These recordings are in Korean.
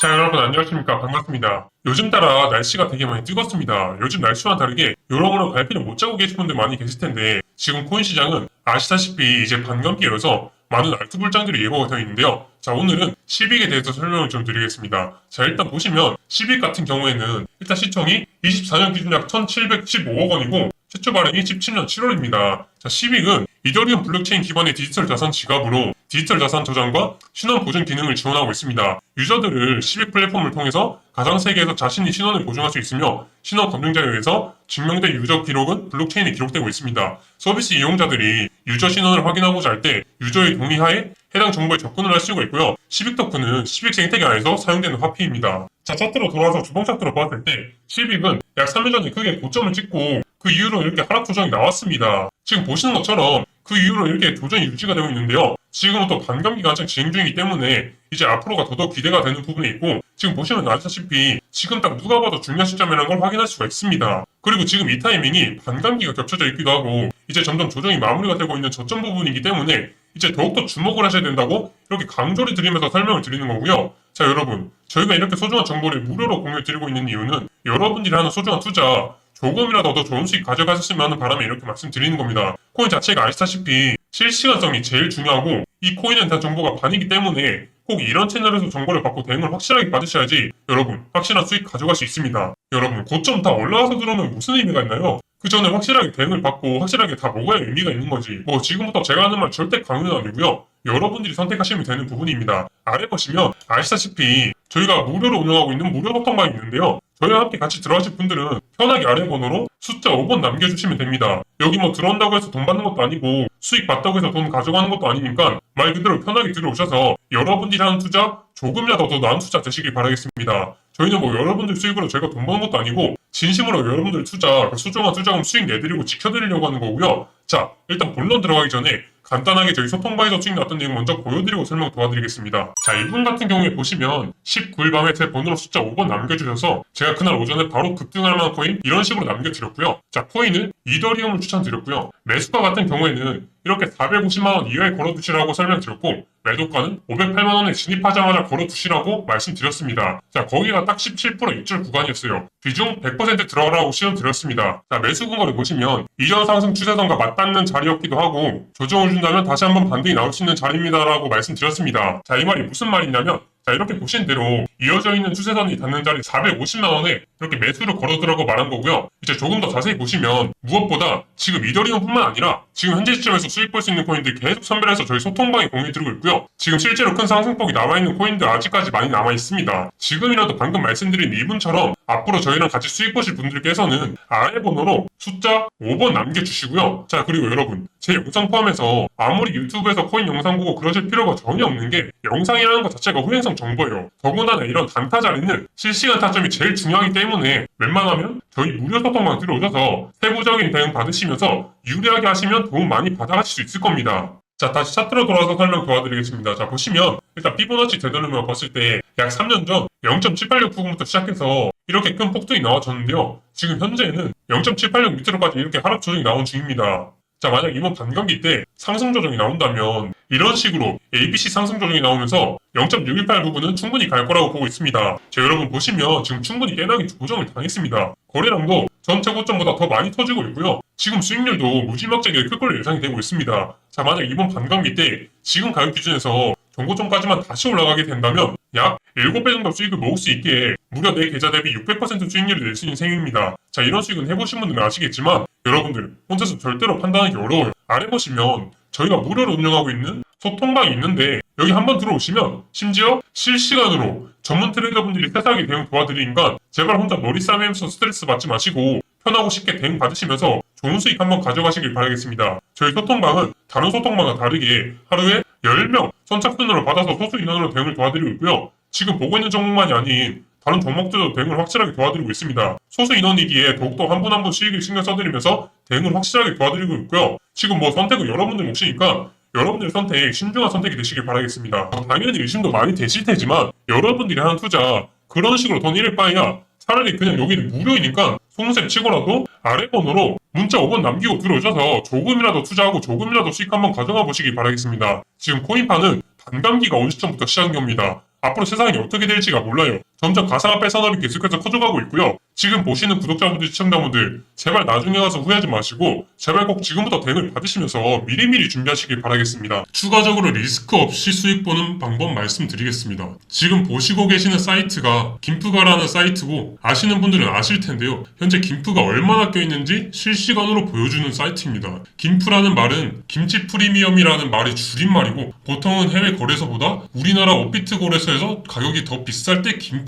자 여러분 안녕하십니까? 반갑습니다. 요즘 따라 날씨가 되게 많이 뜨겁습니다. 요즘 날씨와 다르게 여러모로 갈피를 못 자고 계신 분들 많이 계실 텐데 지금 코인 시장은 아시다시피 이제 반감기여서 많은 알투불장들이 예고가 되어 있는데요. 자 오늘은 시빅에 대해서 설명을 좀 드리겠습니다. 자 일단 보시면 시빅 같은 경우에는 일단 시총이 24년 기준 약 1715억 원이고 최초 발행이 17년 7월입니다. 자, 시빅은 이더리움 블록체인 기반의 디지털 자산 지갑으로 디지털 자산 저장과 신원 보존 기능을 지원하고 있습니다. 유저들을 시빅 플랫폼을 통해서 가상 세계에서 자신이 신원을 보존할 수 있으며 신원 검증자에 의해서 증명된 유저 기록은 블록체인에 기록되고 있습니다. 서비스 이용자들이 유저 신원을 확인하고자 할 때 유저의 동의하에 해당 정보에 접근을 할 수가 있고요. 시빅 토큰은 시빅 생태계 안에서 사용되는 화폐입니다. 자, 차트로 돌아와서 주봉 차트로 봤을 때 시빅은 약 3일 전에 크게 고점을 찍고 그 이후로 이렇게 하락 조정이 나왔습니다. 지금 보시는 것처럼 그 이후로 이렇게 조정이 유지가 되고 있는데요. 지금은 또 반감기가 한창 진행 중이기 때문에 이제 앞으로가 더더욱 기대가 되는 부분이 있고 지금 보시면 아시다시피 지금 딱 누가 봐도 중요한 시점이라는 걸 확인할 수가 있습니다. 그리고 지금 이 타이밍이 반감기가 겹쳐져 있기도 하고 이제 점점 조정이 마무리가 되고 있는 저점 부분이기 때문에 이제 더욱더 주목을 하셔야 된다고 이렇게 강조를 드리면서 설명을 드리는 거고요. 자 여러분 저희가 이렇게 소중한 정보를 무료로 공유 드리고 있는 이유는 여러분들이 하는 소중한 투자 조금이라도 더 수익 가져가셨으면 하는 바람에 이렇게 말씀드리는 겁니다. 코인 자체가 아시다시피 실시간성이 제일 중요하고 이 코인에 대한 정보가 반이기 때문에 꼭 이런 채널에서 정보를 받고 대응을 확실하게 받으셔야지 여러분 확실한 수익 가져갈 수 있습니다. 여러분 고점 다 올라와서 들어오면 무슨 의미가 있나요? 그 전에 확실하게 대응을 받고 확실하게 다 먹어야 의미가 있는 거지. 뭐 지금부터 제가 하는 말 절대 강요는 아니고요. 여러분들이 선택하시면 되는 부분입니다. 아래 보시면 아시다시피 저희가 무료로 운영하고 있는 무료 소통방이 있는데요. 저희와 함께 같이 들어가실 분들은 편하게 아래 번호로 숫자 5번 남겨주시면 됩니다. 여기 뭐 들어온다고 해서 돈 받는 것도 아니고 수익 받다고 해서 돈 가져가는 것도 아니니까 말 그대로 편하게 들어오셔서 여러분들이 하는 투자 조금이라도 더 나은 투자 되시길 바라겠습니다. 저희는 뭐 여러분들 수익으로 저희가 돈 버는 것도 아니고 진심으로 여러분들 투자 그 소중한 투자금 수익 내드리고 지켜드리려고 하는 거고요. 자 일단 본론 들어가기 전에 간단하게 저희 소통방에서 수익 났던 내용 먼저 보여드리고 설명 도와드리겠습니다. 자 이분 같은 경우에 보시면 19일 밤에 제 번호로 숫자 5번 남겨주셔서 제가 그날 오전에 바로 급등할 만한 코인 이런 식으로 남겨드렸고요. 자 코인은 이더리움을 추천드렸고요. 매수가 같은 경우에는 이렇게 450만원 이하에 걸어두시라고 설명드렸고 매도가는 508만원에 진입하자마자 걸어두시라고 말씀드렸습니다. 자 거기가 딱 17% 입절 구간이었어요. 비중 100% 들어가라고 시험드렸습니다. 자 매수 근거를 보시면 이전 상승 추세선과 맞닿는 자리였기도 하고 조정을 준다면 다시 한번 반등이 나올 수 있는 자리입니다라고 말씀드렸습니다. 자 이 말이 무슨 말이냐면 자 이렇게 보신 대로 이어져 있는 추세선이 닿는 자리 450만 원에 이렇게 매수를 걸어두라고 말한 거고요. 이제 조금 더 자세히 보시면 무엇보다 지금 이더리움뿐만 아니라 지금 현재 시점에서 수익 볼 수 있는 코인들 계속 선별해서 저희 소통방에 공유드리고 있고요. 지금 실제로 큰 상승폭이 남아 있는 코인들 아직까지 많이 남아 있습니다. 지금이라도 방금 말씀드린 이분처럼 앞으로 저희랑 같이 수익 보실 분들께서는 아래 번호로 숫자 5번 남겨주시고요. 자 그리고 여러분 제 영상 포함해서 아무리 유튜브에서 코인 영상 보고 그러실 필요가 전혀 없는 게 영상이라는 것 자체가 후행성 정보예요. 더군다나 이런 단타 자리는 실시간 타점이 제일 중요하기 때문에 웬만하면 저희 무료 소통방 들어오셔서 세부적인 대응 받으시면서 유리하게 하시면 도움 많이 받아가실 수 있을 겁니다. 자, 다시 차트로 돌아서 설명 도와드리겠습니다. 자, 보시면 일단 피보나치 되돌림을 봤을 때 약 3년 전 0.786 부분부터 시작해서 이렇게 큰 폭등이 나와줬는데요. 지금 현재는 0.786 밑으로까지 이렇게 하락 조정이 나온 중입니다. 자, 만약 이번 반감기 때 상승 조정이 나온다면 이런 식으로 ABC 상승 조정이 나오면서 0.618 부분은 충분히 갈 거라고 보고 있습니다. 자, 여러분 보시면 지금 충분히 깨나기 조정을 당했습니다. 거래량도 전체 고점보다 더 많이 터지고 있고요. 지금 수익률도 무지막지하게 클 걸로 예상이 되고 있습니다. 자, 만약 이번 반감기 때 지금 가격 기준에서 정고점까지만 다시 올라가게 된다면 약 7배 정도 수익을 모을 수 있게 무려 내 계좌 대비 600% 수익률을 낼 수 있는 셈입니다. 자, 이런 수익은 해보신 분들은 아시겠지만 여러분들 혼자서 절대로 판단하기 어려워요. 아래 보시면 저희가 무료로 운영하고 있는 소통방이 있는데 여기 한번 들어오시면 심지어 실시간으로 전문 트레이더분들이 세세하게 대응 도와드리니까 제발 혼자 머리 싸매면서 스트레스 받지 마시고 편하고 쉽게 대응 받으시면서 좋은 수익 한번 가져가시길 바라겠습니다. 저희 소통방은 다른 소통방과 다르게 하루에 10명 선착순으로 받아서 소수 인원으로 대응을 도와드리고 있고요. 지금 보고 있는 종목만이 아닌 다른 종목들도 대응을 확실하게 도와드리고 있습니다. 소수 인원이기에 더욱더 한 분 한 분 수익을 신경 써드리면서 대응을 확실하게 도와드리고 있고요. 지금 뭐 선택은 여러분들 몫이니까 여러분들 선택 신중한 선택이 되시길 바라겠습니다. 당연히 의심도 많이 되실 테지만 여러분들이 하는 투자 그런 식으로 돈 잃을 바에야 차라리 그냥 여기는 무료이니까 송색 치고라도 아래 번호로 문자 5번 남기고 들어오셔서 조금이라도 투자하고 조금이라도 수익 한번 가져가 보시길 바라겠습니다. 지금 코인파는 반감기가 온 시점부터 시작한 겁니다. 앞으로 세상이 어떻게 될지가 몰라요. 점점 가상화폐 산업이 계속해서 커져가고 있고요. 지금 보시는 구독자분들, 시청자분들, 제발 나중에 가서 후회하지 마시고, 제발 꼭 지금부터 대응을 받으시면서 미리미리 준비하시길 바라겠습니다. 추가적으로 리스크 없이 수익 보는 방법 말씀드리겠습니다. 지금 보시고 계시는 사이트가 김프가라는 사이트고, 아시는 분들은 아실 텐데요. 현재 김프가 얼마나 껴있는지 실시간으로 보여주는 사이트입니다. 김프라는 말은 김치 프리미엄이라는 말의 줄임말이고, 보통은 해외 거래소보다 우리나라 업비트 거래소에서 가격이 더 비쌀 때 김프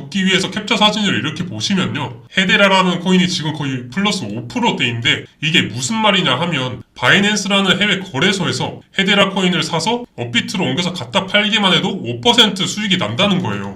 돕기 위해서 캡처 사진을 이렇게 보시면요 헤데라라는 코인이 지금 거의 플러스 5%대인데 이게 무슨 말이냐 하면 바이낸스라는 해외 거래소에서 헤데라 코인을 사서 업비트로 옮겨서 갖다 팔기만 해도 5% 수익이 난다는 거예요.